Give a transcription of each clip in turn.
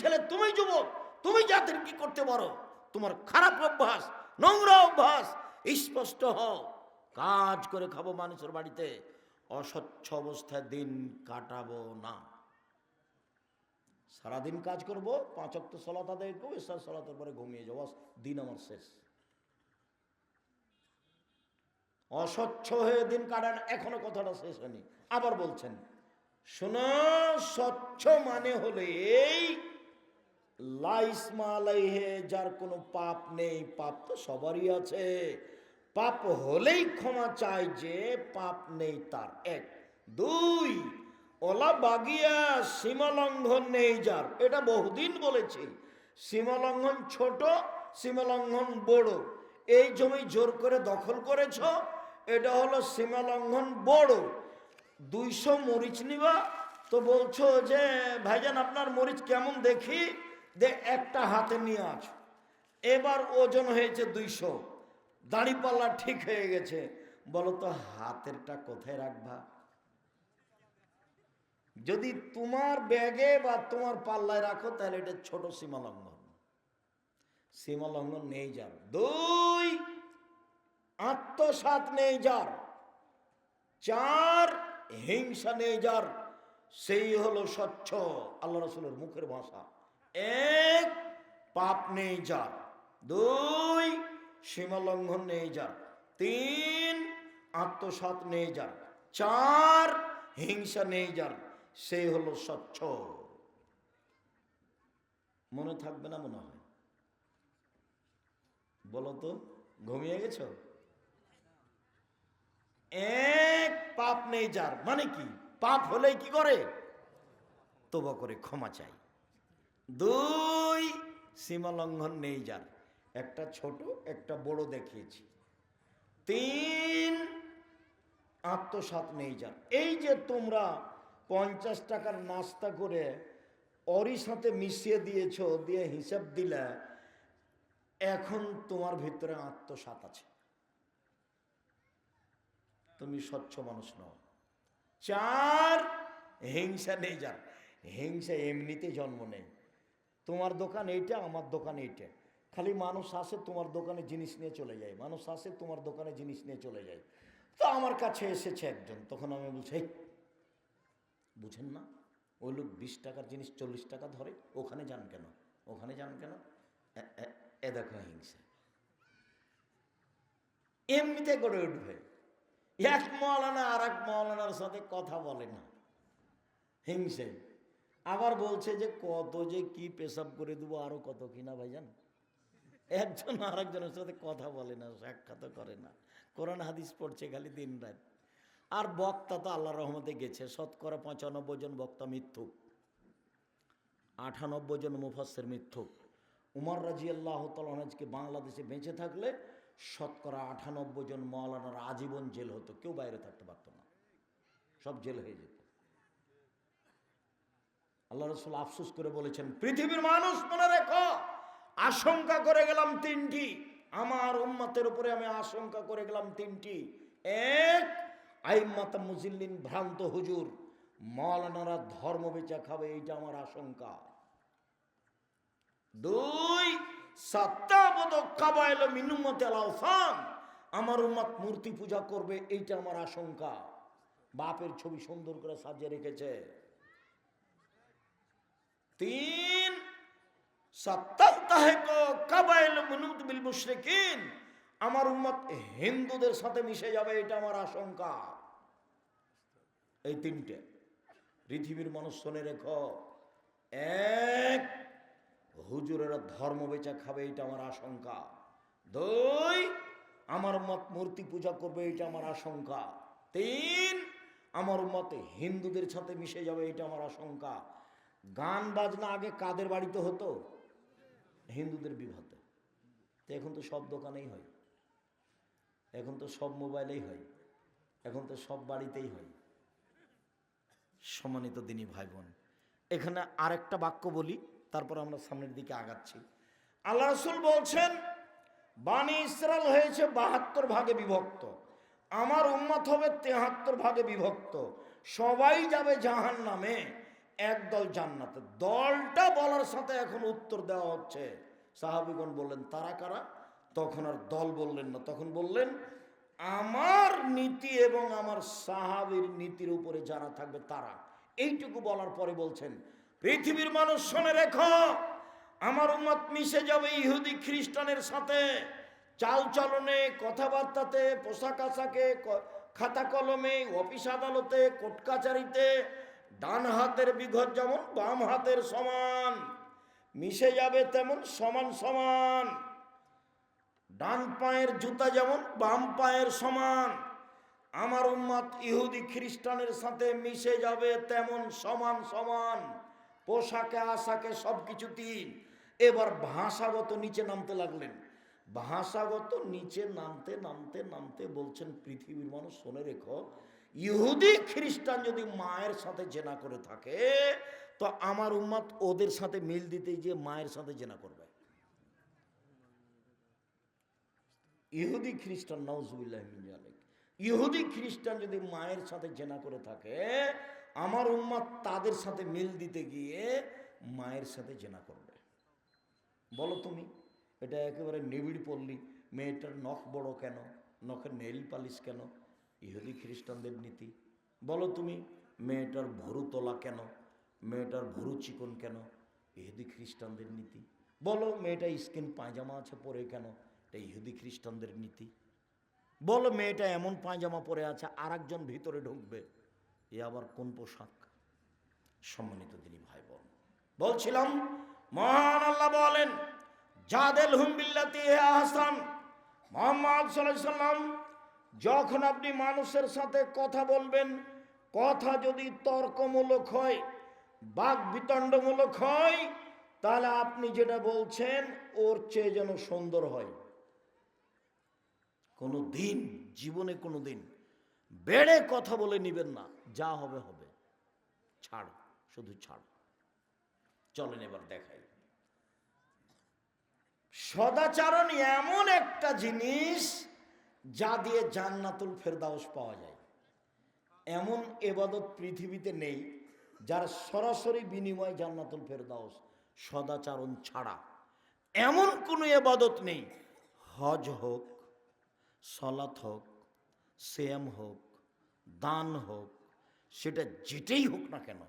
ছেলে, তুমি যুবক, তুমি জাতির কি করতে পারো? তোমার খারাপ অভ্যাস, নোংরা অভ্যাস, স্পষ্ট হও। কাজ করে খাব মানুষের বাড়িতে, অস্বচ্ছ অবস্থায় দিন কাটাবো না। সারাদিন কাজ করব, পাঁচ অক্ট সলাত আদায় করব সলাতের পরে ঘুমিয়ে যাব দিন আমার শেষ। অস্বচ্ছ হয়ে দিন কাটান, এখনও কথাটা শেষ হয়নি। আবার বলছেন, শোনো, স্বচ্ছ মানে হলে এই লাইসমা আলাইহে, যার কোনো পাপ নেই, পাপ তো সবারই আছে। পাপ হলেই ক্ষমা চায় যে পাপ নেই তার এক। দুই ওলা বাগিয়া সীমালঙ্ঘন নেই যার। এটা বহুদিন বলেছি। সীমালঙ্ঘন ছোট, সীমালঙ্ঘন বড়। এই জমি জোর করে দখল করেছ, এটা হলো সীমালঙ্ঘন বড়। দুইশো মরিচ নিবা, তো বলছো যে, ভাইজান, আপনার মরিচ কেমন দেখি? দে একটা হাতে নিয়ে আছো। এবার ওজন হয়েছে দুইশো। দাড়িপাল্লা ঠিক হয়ে গেছে। বলো তো, হাতেরটা কোথায় রাখবা? যদি তোমার ব্যাগে বা তোমার পাল্লায় রাখো, তাহলে এটা ছোট সীমা লঙ্ঘন সীমা লঙ্ঘন নেই যার। দুই আত্মসাত নেই যার। চার, হিংসা নেই যার। সেই হলো স্বচ্ছ আল্লাহ রসুলের মুখের ভাষা। এক, পাপ নেই যার। দুই, সীমালঙ্ঘন নেই যার। তিন আত্মসাত নেই যার। চার, হিংসা নেই যার। সেই হলো স্বচ্ছ। মনে থাকবে না মনে হয়। বলো তো, ঘুমিয়ে গেছ? এক, পাপ নেই যার। মানে কি? পাপ হলেই কি করে? তবা করে ক্ষমা চাই। দুই সীমা লঙ্ঘন নেই যার। একটা ছোট, একটা বড় দেখিয়েছি। তিন আত্মসাত নেই যার। এই যে তোমরা পঞ্চাশ টাকার নাস্তা করে অরি সাথে মিশিয়ে দিয়েছ, দিয়ে হিসাব দিলে, এখন তোমার ভিতরে আত্মসাত আছে। তুমি স্বচ্ছ মানুষ নও। চার, হিংসা নেই যার। হিংসা এমনিতে জন্ম নেই। তোমার দোকান এইটা, আমার দোকান এইটা। খালি মানুষ আসে, তোমার দোকানে জিনিস নিয়ে চলে যায়। মানুষ আসে, তোমার দোকানে জিনিস নিয়ে চলে যায়। তো আমার কাছে এসেছে একজন, তখন আমি বলছি বুঝেন না, ওই লোক বিশ টাকার জিনিস চল্লিশ টাকা ধরে, ওখানে যান কেন? ওখানে যান কেন? এ- দেখো হিংসা। এমনিতে গড়ে উঠবে। এক মৌলানা আর এক মৌলানার সাথে কথা বলে না। হিংসে। আবার বলছে যে কত যে কি পেশাব করে দেবো, আরও কত কিনা ভাইজান? একজন আর একজনের সাথে কথা বলে না সাক্ষাৎ করে না। কোরআন হাদিস পড়ছে খালি দিন রাত। আর বক্তা তো আল্লাহ রহমতে গেছে, শতকরা পঁচানব্বই জন বক্তা মিথ্যুক আটানব্বই জন মুফাসের মিথ্যুক উমর রাজি আল্লাহ তালকে বাংলাদেশে বেঁচে থাকলে শতকরা আটানব্বই জন মৌলানার আজীবন জেল হতো। কেউ বাইরে থাকতে পারতো না। সব জেল হয়ে যেত। আল্লাহ রসুল আফসোস করে বলেছেন, পৃথিবীর মানুষ মনে রেখো, আশঙ্কা করে গেলাম তিনটি। আমার উম্মতের উপরে আমি আশঙ্কা করে গেলাম তিনটি। এক, আইম্মাতা মুজিল্লিন ভ্রান্ত হুজুর। মৌলানারা ধর্ম বেচা খাবে, এইটা আমার আশঙ্কা। দুই আমার উম্মত মূর্তি পূজা করবে, এইটা আমার আশঙ্কা। বাপের ছবি সুন্দর করে সাজিয়ে রেখেছে। তিন আমার উম্মত হিন্দুদের সাথে মিশে যাবে, এটা আমার আশঙ্কা। এই তিনটে। পৃথিবীর মানুষ শোনে রেখো। এক, হুজুরেরা ধর্ম বেচা খাবে, এটা আমার আশঙ্কা। দুই, আমার মত মূর্তি পূজা করবে, এটা আমার আশঙ্কা। তিন, আমার মতে হিন্দুদের সাথে মিশে যাবে, এটা আমার আশঙ্কা। গান বাজনা আগে কাদের বাড়িতে হতো? হিন্দুদের বিভাতে তো এখন তো সব দোকানেই হয়। এখন তো সব মোবাইলেই হয়। এখন তো সব বাড়িতেই হয়। সম্মানিত দিনী ভাই বোন এখানে আরেকটা বাক্য বলি, তারপর আমরা সামনের দিকে আগাচ্ছি। আল্লাহ রসুল বলছেন বাণী ইসরাল হয়েছে বাহাত্তর ভাগে বিভক্ত। আমার উম্মত হবে তেহাত্তর ভাগে বিভক্ত। সবাই যাবে জাহান নামে একদল জান্নাতে। দলটা বলার সাথে এখন উত্তর দেওয়া হচ্ছে। সাহাবিগণ বললেন, তারা কারা? তখন আর দল বললেন না। তখন বললেন, আমার নীতি এবং আমার সাহাবির নীতির উপরে যারা থাকবে তারা। এইটুকু বলার পরে বলছেন, পৃথিবীর মানুষ শোনে রেখো, আমার উম্মত মিশে যাবে ইহুদি খ্রিস্টানের সাথে। চাল চলনে, কথাবার্তাতে, পোশাক আশাকে খাতা কলমে, অফিস আদালতে, কোর্ট কাচারিতে ডান হাতের বিঘত যেমন, বাম হাতের সমান। মিশে যাবে তেমন, সমান সমান। ডান পায়ের জুতা যেমন, বাম পায়ের সমান। আমার উম্মাদ ইহুদি খ্রিস্টানের সাথে মিশে যাবে তেমন, সমান সমান। পোশাকে, আশাকে সব কিছুতেই এবার ভাষাগত নিচে নামতে লাগলেন। ভাষাগত নিচে নামতে নামতে নামতে বলছেন পৃথিবীর মানুষ, শোনে রেখো ইহুদি খ্রিস্টান যদি মায়ের সাথে জেনা করে থাকে, তো আমার উম্মাদ ওদের সাথে মিল দিতে যে মায়ের সাথে জেনা করবে। ইহুদি খ্রিস্টান নওজুবিল্লাহ ইহুদি খ্রিস্টান যদি মায়ের সাথে জেনা করে থাকে, আমার উম্মাদ তাদের সাথে মিল দিতে গিয়ে মায়ের সাথে জেনা করবে। বলো তুমি, এটা একেবারে নিবিড় পল্লী, মেয়েটার নখ বড় কেন? নখের নেল পালিশ কেন? ইহুদি খ্রিস্টানদের নীতি। বলো তুমি, মেয়েটার ভরু তোলা কেন? মেয়েটার ভরু চিকন কেন? ইহুদি খ্রিস্টানদের নীতি। বলো, মেয়েটা স্কিন পায়জামা আছে, পরে কেন? এটা ইহুদি খ্রিস্টানদের নীতি। বলো, মেয়েটা এমন পায়জামা পরে আছে আর একজন ভিতরে ঢুকবে। এ আবার কোন পোশাক? সম্মানিত তিনি ভাই বোন বলছিলাম, মহান আল্লাহ বলেন, জাদেল হুম বিল্লাতি আহসান। মোহাম্মদ সাল্লাম যখন আপনি মানুষের সাথে কথা বলবেন, কথা যদি তর্কমূলক হয় বাক বিতণ্ডমূলক হয়, তাহলে আপনি যেটা বলছেন, ওর চেয়ে যেন সুন্দর হয়। কোনো দিন, জীবনে কোনো দিন বেড়ে কথা বলে নিবেন না, যা হবে হবে। ছাড়, শুধু ছাড়। চলেন এবার দেখাই। সদাচারণ এমন একটা জিনিস যা দিয়ে জান্নাতুল ফেরদাউস পাওয়া যায়। এমন এবাদত পৃথিবীতে নেই যার সরাসরি বিনিময় জান্নাতুল ফেরদাউস সদাচারণ ছাড়া। এমন কোনো এবাদত নেই। হজ হোক, সলাত হোক সেম হোক, দান হোক, সেটা যেটাই হোক না কেন,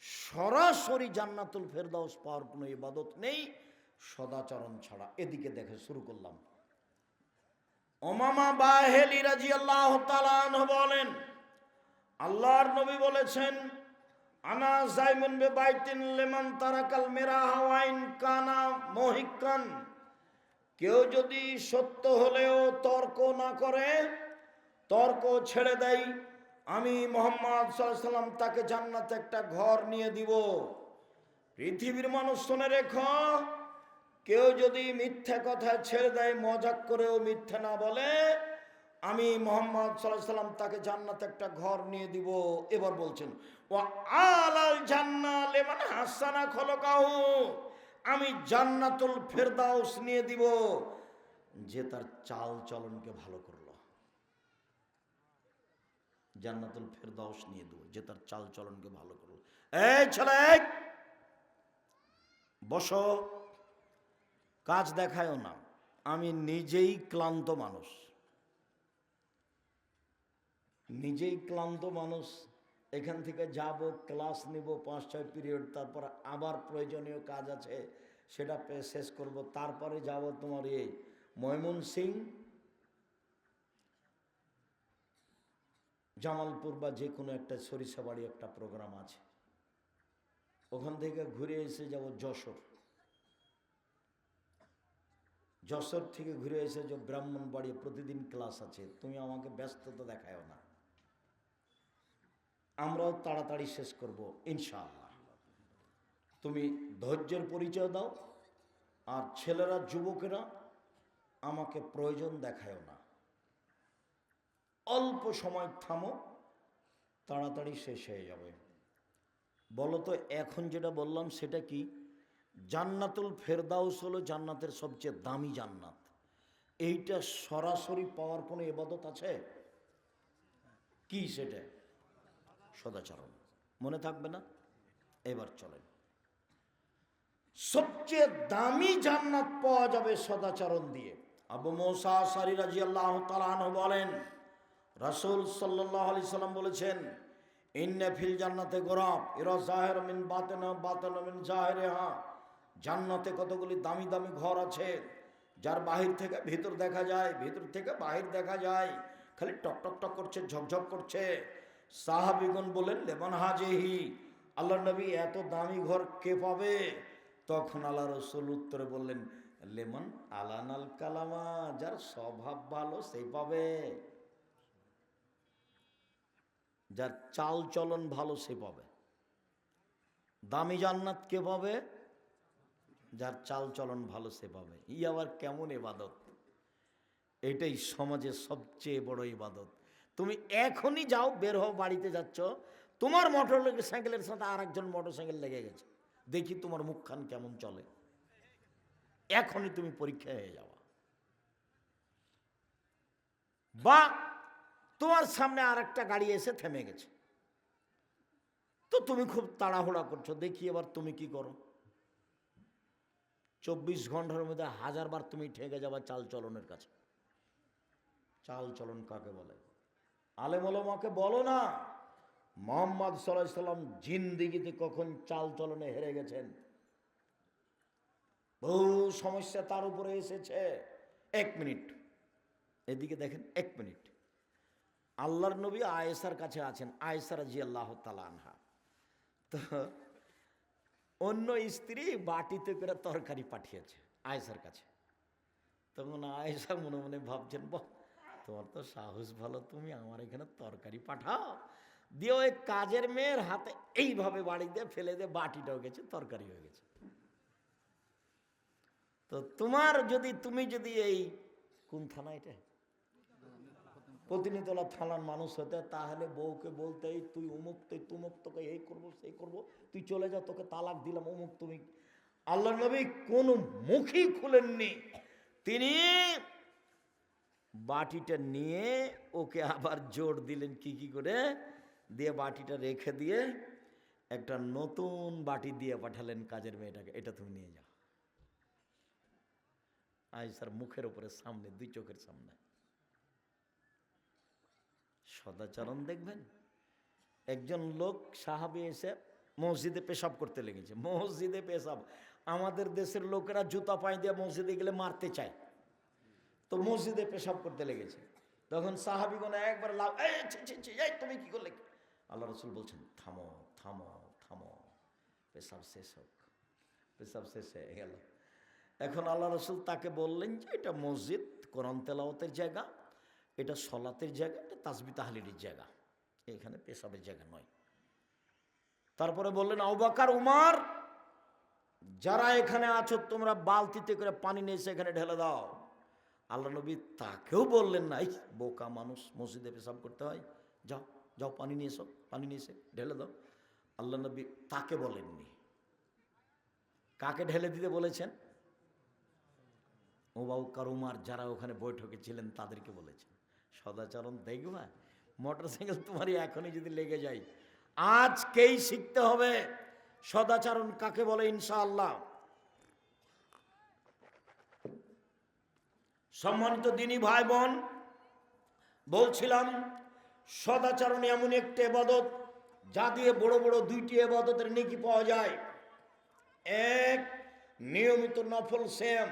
সরাসরি জান্নাতুল ফেরদাউস পাওয়ার কোনো ইবাদত নেই, সদাচরণ ছাড়া। এদিকে দেখে শুরু করলাম। ওমামা বাহেলি রাজি আল্লাহ বলেন, আল্লাহর নবী বলেছেন, আনা জাইমুন বে বাইতিন লেমান তারাকাল মেরা হাওয়াইন কানা মহিকান কেউ যদি সত্য হলেও তর্ক না করে, তর্ক ছেড়ে দেয় আমি মোহাম্মদ সাল্লাম তাকে জান্নাতে একটা ঘর নিয়ে দিব। পৃথিবীর মানুষ শুনে রেখো কেউ যদি মিথ্যা কথা ছেড়ে দেয়, মজাক করেও মিথ্যা না বলে, আমি মোহাম্মদ সাল্লাম তাকে জান্নাত একটা ঘর নিয়ে দিব। এবার বলছেন ও আলাল জান্নাত লেমান হাসানা খলকাহু। আমি জান্নাতুল ফেরদাউস নিয়ে দিব। যে তার চাল চলনকে ভালো করল। জান্নাতুল ফেরদাউস নিয়ে দেবো, যে তার চাল চলনকে ভালো করল। এই ছেলে, বসো। কাজ দেখায়ও না। আমি নিজেই ক্লান্ত মানুষ। নিজেই ক্লান্ত মানুষ, এখান থেকে যাব, ক্লাস নিব, পাঁচ, ছয় পিরিয়ড, তারপর আবার প্রয়োজনীয় কাজ আছে, সেটা শেষ করব, তারপরে যাব তোমার এই ময়মন সিং জামালপুর বা যে কোনো একটা সরিষাবাড়ি একটা প্রোগ্রাম আছে। ওখান থেকে ঘুরে এসে যাব যশোর। যশোর থেকে ঘুরে এসে যে ব্রাহ্মণবাড়ি প্রতিদিন ক্লাস আছে, তুমি আমাকে ব্যস্ততা দেখায়ও না। আমরাও তাড়াতাড়ি শেষ করব, ইনশাআল্লাহ। তুমি ধৈর্যের পরিচয় দাও, আর ছেলেরা, যুবকেরা আমাকে প্রয়োজন দেখায়ও না। অল্প সময় থামো, তাড়াতাড়ি শেষ হয়ে যাবে। বলো তো, এখন যেটা বললাম সেটা কি? জান্নাতুল ফেরদাউস হলো জান্নাতের সবচেয়ে দামি জান্নাত। এইটা সরাসরি পাওয়ার কোনো এবাদত আছে? কি সেটা? সদাচরণ। মনে থাকবে না? এবার চলেন। সবচেয়ে দামি জান্নাত পাওয়া যাবে সদাচরণ দিয়ে। আবু মৌসা সারি রাজি আল্লাহ বলেন, রাসূল সাল্লাল্লাহু আলাইহি সাল্লাম বলেছেন, ইন্না ফিল জান্নাতে গোরাব এরা জাহের মিন বাতেনা বাতেনা মিন জাহেরেহা। জান্নাতে কতগুলি দামি দামি ঘর আছে, যার বাহির থেকে ভিতর দেখা যায়, ভিতর থেকে বাহির দেখা যায়, খালি টক টক টক করছে ঝকঝক করছে। সাহাবিগুন বলেন লেমন হাজেহি আল্লাহ নবী এত দামি ঘর কে পাবে? তখন আল্লাহ রসুল উত্তরে বললেন, লেমন আলানাল কালামা, যার স্বভাব ভালো সেই পাবে। যার চাল চলন ভালো সে পাবে। দামি জান্নাত কে পাবে? যার চাল চলন ভালো সে পাবে। ই আবার কেমন এবাদত এটাই সমাজের সবচেয়ে বড় ইবাদত। তুমি এখনই যাও, বের হও, বাড়িতে যাচ্ছ। তোমার মোটর সাইকেলের সাথে আর একজন মোটর সাইকেল লেগে গেছে। দেখি তোমার মুখখান কেমন চলে। এখনই তুমি পরীক্ষা হয়ে যাওয়া বা তোমার সামনে আর একটা গাড়ি এসে থেমে গেছে। তো তুমি খুব তাড়াহুড়া করছ। দেখি এবার তুমি কি করো। চব্বিশ ঘণ্টার মধ্যে হাজার বার তুমি ঠেকে যাবা চাল চলনের কাছে। চাল চলন কাকে বলে? আলেমলমাকে বলো না, মোহাম্মদ সাল্লাহ সাল্লাম জিন্দিগিতে কখন চাল চলনে হেরে গেছেন? বহু সমস্যা তার উপরে এসেছে। এক মিনিট। এদিকে দেখেন, এক মিনিট। আল্লাহর নবী আয়েসার কাছে আছেন আয়েসার জি আল্লাহ তালা আনহা। তো স্ত্রী বাটিতে করে তরকারি পাঠিয়েছে আয়েসার কাছে। তখন আয়েসা মনে মনে ভাবছেন, বাহ, তোমার তো সাহস ভালো, তুমি আমার এখানে তরকারি পাঠাও। দিয়ে ওই কাজের মেয়ের হাতে, এইভাবে বাড়ি দিয়ে ফেলে দিয়ে বাটিটাও গেছে তরকারি হয়ে গেছে। তো তোমার যদি, তুমি যদি এই কোন থানা এটা? প্রতিনিতলা থানার মানুষ হতে, তাহলে বউকে বলতে এই তুই উমুক, তুই তুমুক, তোকে এই করব, সেই করব, তুই চলে যা, তোকে তালাক দিলাম অমুক তুমি। আল্লাহ নবী কোন মুখই খুলেননি। তিনি বাটিটা নিয়ে ওকে আবার জোর দিলেন কি কি করে? দিয়ে বাটিটা রেখে দিয়ে একটা নতুন বাটি দিয়ে পাঠালেন কাজের মেয়েটাকে, এটা তুমি নিয়ে যাও। আয়সার মুখের উপরে সামনে, দুই চোখের সামনে। সদাচরণ দেখবেন? একজন লোক সাহাবি এসে মসজিদে পেশাব করতে লেগেছে। মসজিদে পেশাব। আমাদের দেশের লোকেরা জুতা পায়ে দিয়ে মসজিদে গেলে মারতে চায়। তো মসজিদে পেশাব করতে লেগেছে। তখন সাহাবিগণ একবার লাভ এই তুমি কি করলে? আল্লাহ রসুল বলছেন, থামো থামো থামো। পেশাব শেষ হোক। পেশাব শেষ হয়ে গেল। এখন আল্লাহ রসুল তাকে বললেন যে, এটা মসজিদ কোরআন তেলাওতের জায়গা। এটা সলাতের জায়গা, এটা তাসবি তাহলির জায়গা। এখানে পেশাবের জায়গা নয়। তারপরে বললেন আউবাকার উমার, যারা এখানে আছো, তোমরা বালতিতে করে পানি নিয়ে এসে এখানে ঢেলে দাও। আল্লাহ নবী তাকেও বললেন নাই বোকা মানুষ, মসজিদে পেশাব করতে হয়। যাও যাও পানি নিয়ে এসো, পানি নিয়ে এসে ঢেলে দাও। আল্লাহ নবী তাকে বলেননি। কাকে ঢেলে দিতে বলেছেন? ওবাউকার উমার, যারা ওখানে বৈঠকে ছিলেন, তাদেরকে বলেছেন। সদাচরণ দেখবা মোটর সাইকেল তোমারই এখনই যদি লেগে যায়। আজকেই শিখতে হবে সদাচরণ কাকে বলে ইনশাআল্লাহ। সম্মানিত দিনী ভাই বোন বলছিলাম, সদাচরণ এমন একটি এবাদত যা দিয়ে বড় বড় দুইটি এবাদতের নেকি পাওয়া যায়। এক, নিয়মিত নফল সেম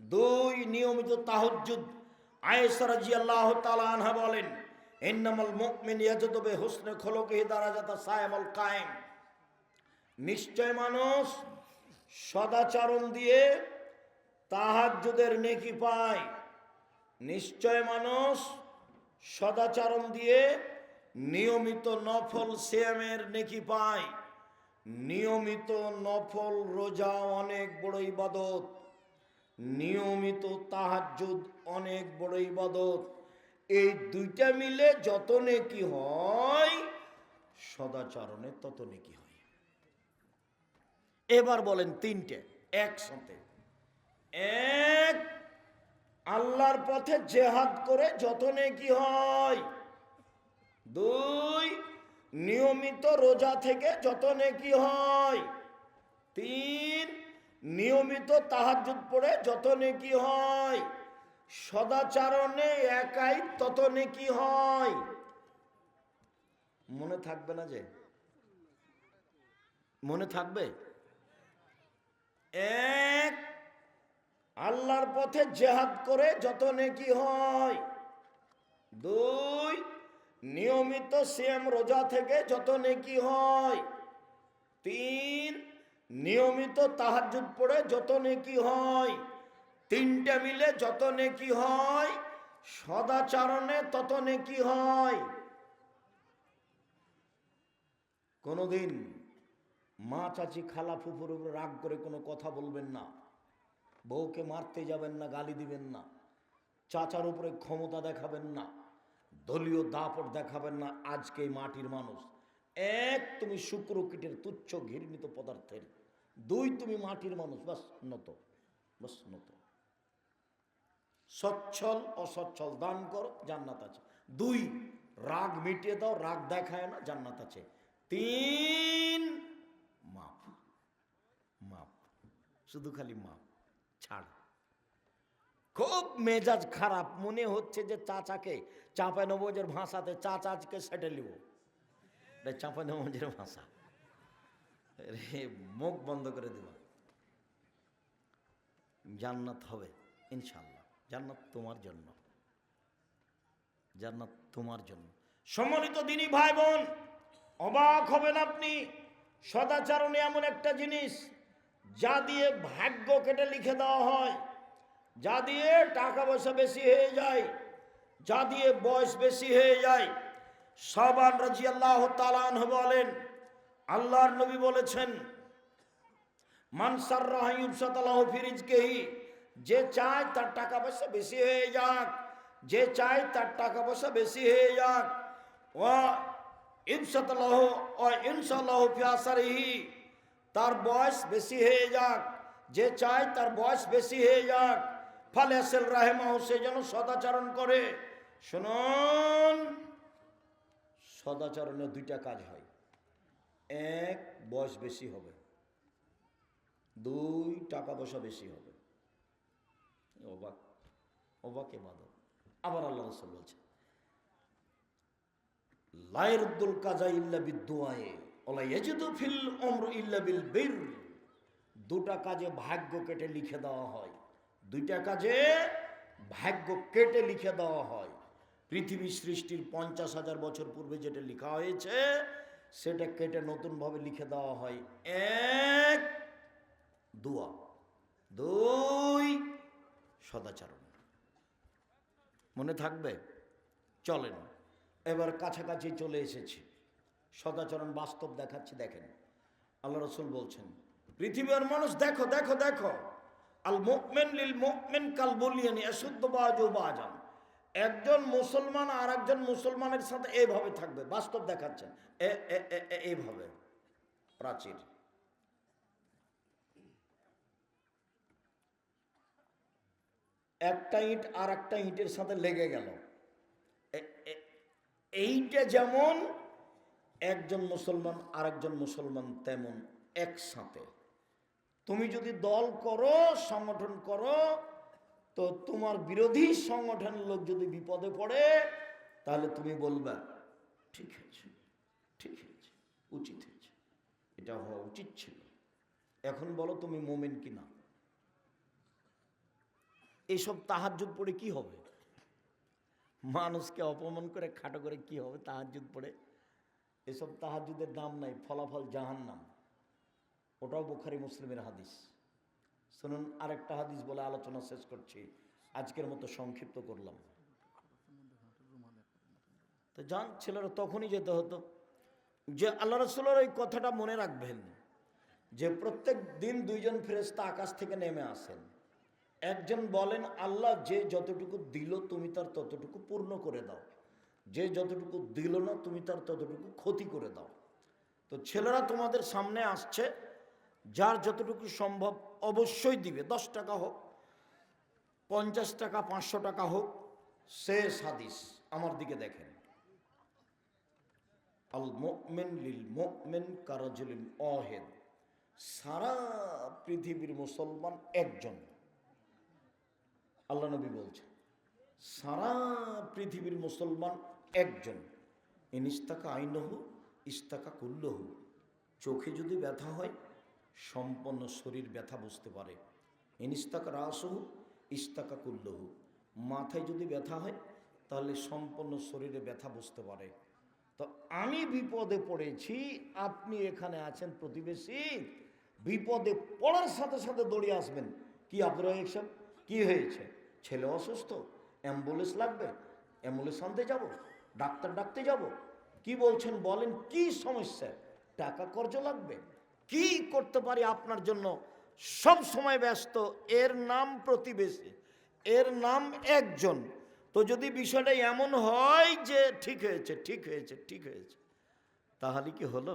দুই, নিয়মিত তাহজ্জুদ। বলেন সায়ামুল কায়েম। নিশ্চয় মানুষ সদাচরণ দিয়ে তাহাজ্জুদের নেকি পায়। নিশ্চয় মানুষ সদাচরণ দিয়ে নিয়মিত নফল সিয়ামের নেকি পায়। নিয়মিত নফল রোজা অনেক বড় ইবাদত। নিয়মিত তাহাজ্জুদ অনেক বড় ইবাদত। এই দুইটা মিলে যত নেকি হয়, সদাচরণে তত নেকি হয়। এবার বলেন তিনটে, একসাথে। এক, আল্লাহর পথে জেহাদ করে যত নেকি হয়। দুই, নিয়মিত রোজা থেকে যত নেকি হয়। তিন নিয়মিত তাহাজ্জুদ পড়ে যত নেকি হয়, সদাচারণে একাই তত নেকি হয়। মনে থাকবে না যে? মনে থাকবে? এক, আল্লাহর পথে জেহাদ করে যত নেকি হয়। দুই, নিয়মিত সিয়াম রোজা থেকে যত নেকি হয়। তিন নিয়মিত তাহাজ্জুদ পড়ে যত নেকি হয়, তিনটে মিলে যত নেকি হয়, সদাচারণে তত নেকি হয়। কোনোদিন মা চাচি খালা ফুফুর উপরে রাগ করে কোনো কথা বলবেন না, বউকে মারতে যাবেন না, গালি দিবেন না, চাচার উপরে ক্ষমতা দেখাবেন না, দলীয় দাপট দেখাবেন না, আজকে মাটির মানুষ, এক তুমি শুক্র কীটের তুচ্ছ ঘৃণিত পদার্থের দুই তুমি মাটির মানুষ, বাস নত বাস নত। সচ্ছল, অসচ্ছল, দান করো, জান্নাত আছে। দুই, রাগ মিটিয়ে দাও, রাগ দেখায় না, জান্নাত আছে। তিন, মাপ মাপ, শুধু খালি মাপ, ছাড়। খুব মেজাজ খারাপ, মনে হচ্ছে যে চাচাকে চাপা নবজের ভাষাতে চাচাকে সেটে নিব। চাপা নবজের ভাষা। রে, মুখ বন্ধ করে দেব। জান্নাত হবে ইনশাল্লাহ জান্নাত তোমার জন্য। জান্নাত তোমার জন্য। সম্মানিত দিনী ভাই বোন অবাক হবেন আপনি, সদাচারণে এমন একটা জিনিস, যা দিয়ে ভাগ্য কেটে লিখে দেওয়া হয়, যা দিয়ে টাকা পয়সা বেশি হয়ে যায়, যা দিয়ে বয়স বেশি হয়ে যায়। সাবান রাজি আল্লাহ তালান বলেন আল্লাহর নবী বলেছেন মানসার ফিরিজকেহি যে চায় তার টাকা পয়সা বেশি হয়ে যাক, যে চায় তার টাকা পয়সা বেশি হয়ে যাক। ও ইনসাতালাহ ও ইনসাল্লাহ ফিয়াসারিহি তার বয়স বেশি হয়ে যাক, যে চায় তার বয়স বেশি হয়ে যাক। ফলে আসেল রাহেমাহ, সে যেন সদাচরণ করে। শুনুন, সদাচরণে দুইটা কাজ হয়। এক বয়স বেশি হবে। দুই টাকা পয়সা বেশি হবে। অবাক অবাক এবাদত আবার আল্লাহ রসুল বলছে, লাইরুদ্দুল কাজা ইল্লা বিদ্দুয়ায়ে, ওলা ফিল উমর ইল্লা বিল বির দুটা কাজে ভাগ্য কেটে লিখে দেওয়া হয়। দুইটা কাজে ভাগ্য কেটে লিখে দেওয়া হয়। পৃথিবী সৃষ্টির পঞ্চাশ হাজার বছর পূর্বে যেটা লেখা হয়েছে সেটা কেটে নতুনভাবে লিখে দেওয়া হয়। এক, দুয়া। দুই, সদাচরণ। মনে থাকবে? চলেন, এবার কাছাকাছি চলে এসেছি। সদাচরণ বাস্তব দেখাচ্ছি, দেখেন। আল্লাহ রসুল বলছেন, পৃথিবীর মানুষ, দেখো দেখো দেখো। আল মুকমেন লিল মুকমেন কাল বলিয়ানি অশুদ্ধ বাজ ও বাজান একজন মুসলমান আর একজন মুসলমানের সাথে এইভাবে থাকবে, বাস্তব দেখাচ্ছেন এইভাবে প্রাচীর। একটা ইট আর একটা ইটের সাথে লেগে গেল। এইটা যেমন একজন মুসলমান আর একজন মুসলমান তেমন একসাথে। তুমি যদি দল করো, সংগঠন করো তো তোমার বিরোধী সংগঠনের লোক যদি বিপদে পড়ে, তাহলে তুমি বলবে, ঠিক আছে ঠিক আছে উচিত হয়েছে। এটা হওয়া উচিত ছিল। এখন বলো তুমি মোমেন কিনা? এইসব তাহাজ্জুদ পড়ে কি হবে? মানুষকে অপমান করে, খাটো করে কি হবে তাহাজ্জুদ পড়ে? এসব তাহাজ্জুদের দাম নাই, ফলাফল জাহান্নাম। ওটাও বোখারি, মুসলিমের হাদিস। শুনুন, আরেকটা হাদিস বলে আলোচনা শেষ করছি। আজকের মতো সংক্ষিপ্ত করলাম। তো যান ছেলেরা, তখনই যেতে হতো যে আল্লাহ রসুলের ওই কথাটা মনে রাখবেন যে প্রত্যেক দিন দুইজন ফেরেস্তা আকাশ থেকে নেমে আসেন। একজন বলেন, আল্লাহ যে যতটুকু দিল তুমি তার ততটুকু পূর্ণ করে দাও। যে যতটুকু দিল না তুমি তার ততটুকু ক্ষতি করে দাও। তো ছেলেরা তোমাদের সামনে আসছে যার যতটুকু সম্ভব অবশ্যই দিবে, দশ টাকা হোক, পঞ্চাশ টাকা, পাঁচশো টাকা হোক শেষ হাদিস আমার দিকে দেখেন। আল মুমিন লিল মুমিন কারাজুলিন অহেদ সারা পৃথিবীর মুসলমান একজন। আল্লাহ নবী বলছেন, সারা পৃথিবীর মুসলমান একজন। ইনিস্তাকা আইনহু ইস্তাকা কুল্লহু। চোখে যদি ব্যথা হয় সম্পন্ন শরীর ব্যথা বুঝতে পারে। ইনিস্তাকা রাসহু ইস্তাকা কুল্লহু মাথায় যদি ব্যথা হয়, তাহলে সম্পন্ন শরীরে ব্যথা বুঝতে পারে। তো আমি বিপদে পড়েছি, আপনি এখানে আছেন প্রতিবেশী, বিপদে পড়ার সাথে সাথে দৌড়ে আসবেন। কি আপনারা এসব কি হয়েছে? ছেলে অসুস্থ, অ্যাম্বুলেন্স লাগবে, অ্যাম্বুলেন্স আনতে যাব, ডাক্তার ডাকতে যাব। কি বলছেন বলেন, কি সমস্যা? টাকা কর্জ লাগবে কি করতে পারি আপনার জন্য? সব সময় ব্যস্ত। এর নাম প্রতিবেশী। এর নাম একজন। তো যদি বিষয়টা এমন হয় যে ঠিক হয়েছে ঠিক হয়েছে ঠিক হয়েছে, তাহলে কি হলো?